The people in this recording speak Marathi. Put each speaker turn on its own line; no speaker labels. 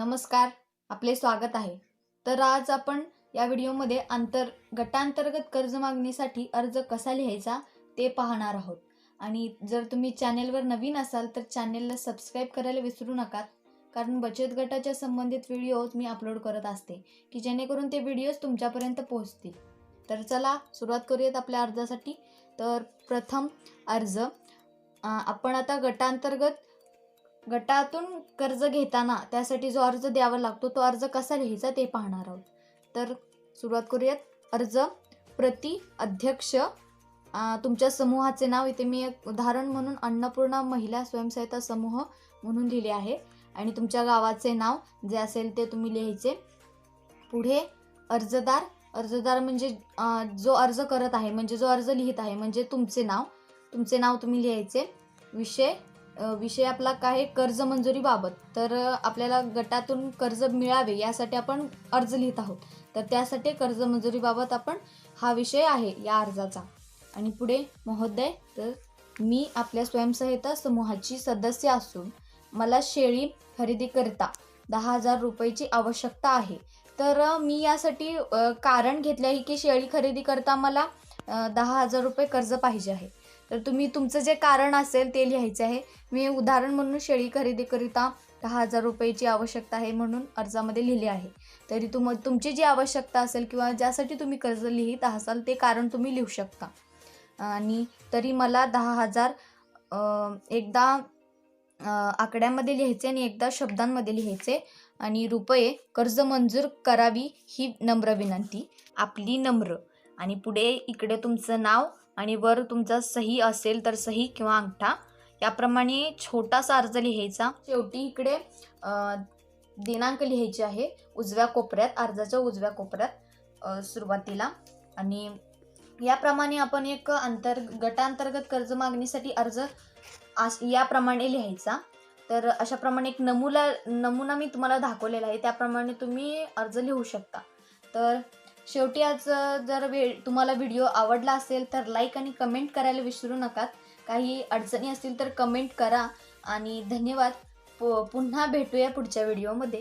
नमस्कार आपले स्वागत आहे. तर आज आपण या व्हिडिओमध्ये आंतर गटांतर्गत कर्ज मागणीसाठी अर्ज कसा लिहायचा ते पाहणार आहोत. आणि जर तुम्ही चॅनेलवर नवीन असाल तर चॅनेलला सबस्क्राईब करायला विसरू नका कारण बचत गटाच्या संबंधित व्हिडिओज मी अपलोड करत असते की जेणेकरून ते व्हिडिओज तुमच्यापर्यंत पोहोचतील. तर चला सुरुवात करूयात आपल्या अर्जासाठी. तर प्रथम अर्ज आपण आता गटांतर्गत गटातून कर्ज घेताना त्यासाठी जो अर्ज द्यावा लागतो तो अर्ज कसा लिहायचा ते पाहणार आहोत. तर सुरुवात करूयात. अर्ज प्रति अध्यक्ष तुमच्या समूहाचे नाव. इथे मी एक उदाहरण म्हणून अन्नपूर्णा महिला स्वयंसहायता समूह म्हणून लिहिले आहे. आणि तुमच्या गावाचे नाव जे असेल ते तुम्ही लिहायचे. पुढे अर्जदार. अर्जदार म्हणजे जो अर्ज करत आहे म्हणजे जो अर्ज लिहित आहे म्हणजे तुमचे नाव. तुमचे नाव तुम्ही लिहायचे. विषय विषय आपला काय आहे? कर्ज मंजुरीबाबत तर आपल्याला गटातून कर्ज मिळावे यासाठी आपण अर्ज लिहित आहोत. तर त्यासाठी कर्ज मंजुरीबाबत आपण हा विषय आहे या अर्जाचा. आणि पुढे महोदय तर मी आपल्या स्वयंसहायता समूहाची सदस्य असून मला शेळी खरेदी करता दहा हजार रुपयाची आवश्यकता आहे. तर मी यासाठी कारण घेतले आहे की शेळी खरेदी करता मला दहा हजार रुपये कर्ज पाहिजे आहे. तर तुम्ही तुमचं जे कारण असेल ते लिहायचे आहे. मी उदाहरण म्हणून शेळी खरेदीकरिता दहा हजार रुपयाची आवश्यकता आहे म्हणून अर्जामध्ये लिहिले आहे. तरी तुम तुमची जी आवश्यकता असेल किंवा ज्यासाठी तुम्ही कर्ज लिहित असाल ते कारण तुम्ही लिहू शकता. आणि तरी मला दहा हजार एकदा आकड्यामध्ये लिहायचे आणि एकदा शब्दांमध्ये लिहायचे आणि रुपये कर्ज मंजूर करावी ही नम्र विनंती. आपली नम्र. आणि पुढे इकडे तुमचं नाव आणि वर तुमचा सही असेल तर सही किंवा अंगठा. याप्रमाणे छोटासा अर्ज लिहायचा. शेवटी इकडे दिनांक लिहायचे आहे. उजव्या कोपऱ्यात अर्जाच्या उजव्या कोपऱ्यात सुरुवातीला. आणि याप्रमाणे आपण एक अंतर गटांतर्गत कर्ज मागणीसाठी अर्ज आस याप्रमाणे लिहायचा. तर अशाप्रमाणे एक नमुला नमुना मी तुम्हाला दाखवलेला आहे. त्याप्रमाणे तुम्ही अर्ज लिहू शकता. तर शेवटी आज जर वे तुम्हाला व्हिडिओ आवडला असेल तर लाईक आणि कमेंट करायला विसरू नका काही अडचणी असतील तर कमेंट करा. आणि धन्यवाद. पु पुन्हा भेटूया पुढच्या व्हिडिओमध्ये.